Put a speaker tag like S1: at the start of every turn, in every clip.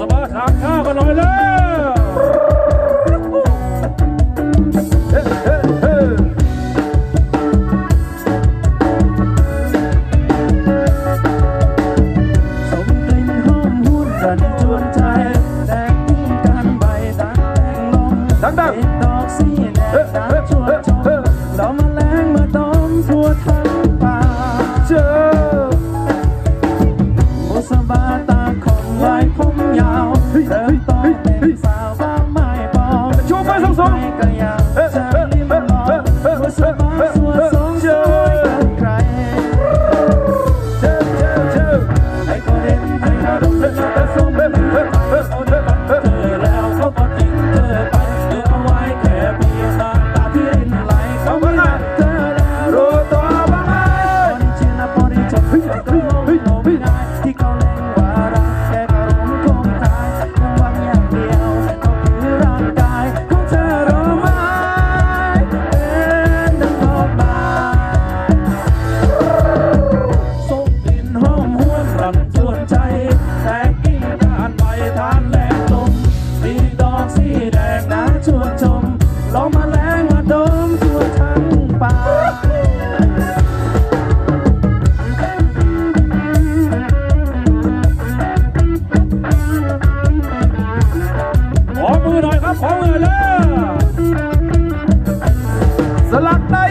S1: สบาทานข้าวกันหน่อยแล้วเฮ้เฮ้เฮ้
S2: สมกลิ่ สาวบ้างไม่ปอง
S1: ชูมือสองสอง
S2: ไม่ก็อยากจะลิ้มลองบุษบาสวยสองสวยกันใคร
S1: เจอเจอเจอ
S2: ให้ก็เห็นให้อารมณ์แต่สมเป็นไปเอาเดินเธอแล้วเขาก็ทิ้งเธอไปเหลือเอาไว้แค่เพียงน้ำตาที่รินไหลเขาไม่รักเธอแล้ว
S1: รู้ตัวบ้างไหม
S2: คนชินละพอดีจบก็ลงลง ลองมาแรงมาดมทั่วทั้งป่า
S1: ขอมือหน่อยครับ ขอมือเลยสลักได้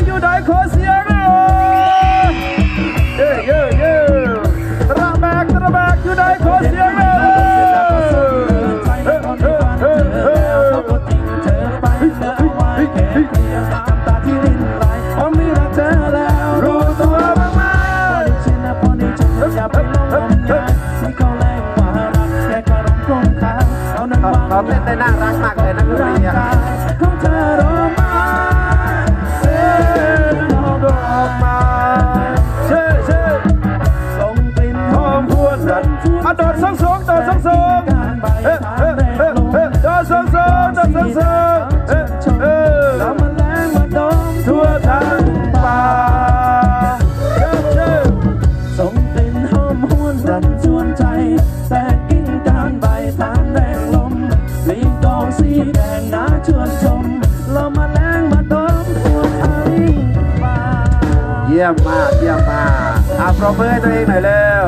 S2: อย่าไปลงงมงายที่เขาแรงว่ารักแค่คารมคงคางเอาน้ำวาง
S3: เขาเต้นได้น่ารักมากเลยนะคุณ
S2: ร่าง
S3: พี่อะ
S2: กายของเธอรู้ไหมเป็นดอก
S1: ไม้เช่เช่
S2: ส่งกลิ่น
S1: หอมพวนรันอะโดดสองสองโดดสองสองเฮ้
S2: วนรันจวนใจ แต่กิ่งกานใบทานแรงลมลีกอกสีแดงน่าชวนชม เรามาแรงมาดมทั่วทั้งป่า
S3: เยี่ยมมาก เยี่ยมมากอะปรบมือให้ตัวเองหน่อยเร็ว